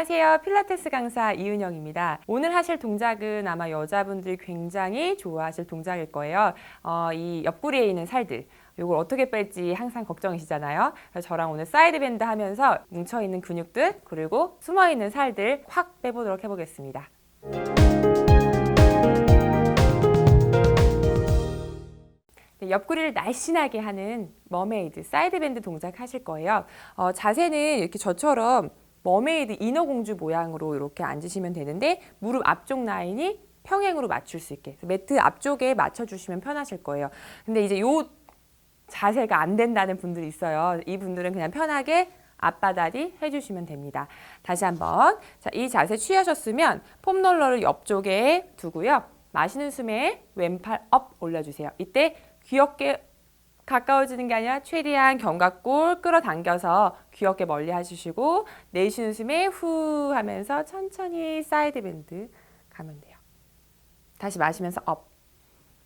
안녕하세요. 필라테스 강사 이은영입니다. 오늘 하실 동작은 아마 여자분들이 굉장히 좋아하실 동작일 거예요. 어, 이 옆구리에 있는 살들. 이걸 어떻게 뺄지 항상 걱정이시잖아요. 그래서 저랑 오늘 사이드 밴드 하면서 뭉쳐 있는 근육들 그리고 숨어 있는 살들 확 빼보도록 해보겠습니다. 네, 옆구리를 날씬하게 하는 머메이드 사이드 밴드 동작 하실 거예요. 어, 자세는 이렇게 저처럼 머메이드 인어공주 모양으로 이렇게 앉으시면 되는데 무릎 앞쪽 라인이 평행으로 맞출 수 있게 매트 앞쪽에 맞춰주시면 편하실 거예요. 근데 이제 요 자세가 안 된다는 분들이 있어요. 이 분들은 그냥 편하게 앞바다리 해주시면 됩니다. 다시 한번 자, 이 자세 취하셨으면 폼롤러를 옆쪽에 두고요. 마시는 숨에 왼팔 업 올려주세요. 이때 귀엽게 가까워지는 게 아니라 최대한 견갑골 끌어당겨서 귀엽게 멀리 해주시고 내쉬는 숨에 후 하면서 천천히 사이드 밴드 가면 돼요. 다시 마시면서 업.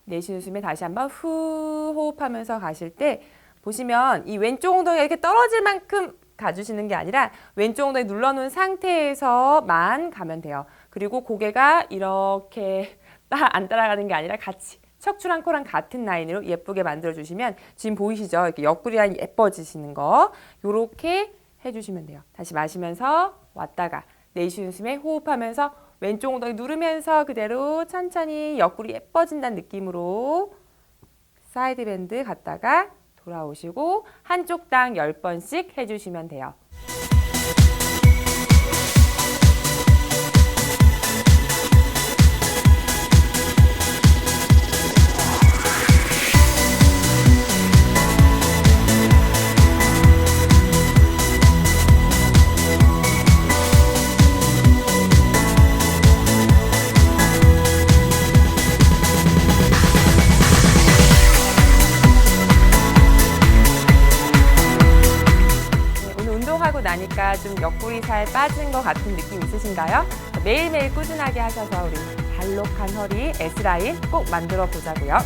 내쉬는 숨에 다시 한번 후 호흡하면서 가실 때 보시면 이 왼쪽 엉덩이가 이렇게 떨어질 만큼 가주시는 게 아니라 왼쪽 엉덩이 눌러놓은 상태에서만 가면 돼요. 그리고 고개가 이렇게 따- 안 따라가는 게 아니라 같이 척추랑 코랑 같은 라인으로 예쁘게 만들어 주시면 지금 보이시죠? 이렇게 옆구리 라인 예뻐지시는 거 요렇게 해주시면 돼요. 다시 마시면서 왔다가 내쉬는 숨에 호흡하면서 왼쪽 엉덩이 누르면서 그대로 천천히 옆구리 예뻐진다는 느낌으로 사이드 밴드 갔다가 돌아오시고 한쪽당 10번씩 해주시면 돼요. 나니까 좀 옆구리 살 빠진 것 같은 느낌 있으신가요? 매일매일 꾸준하게 하셔서 우리 발록한 허리 S라인 꼭 만들어 보자고요.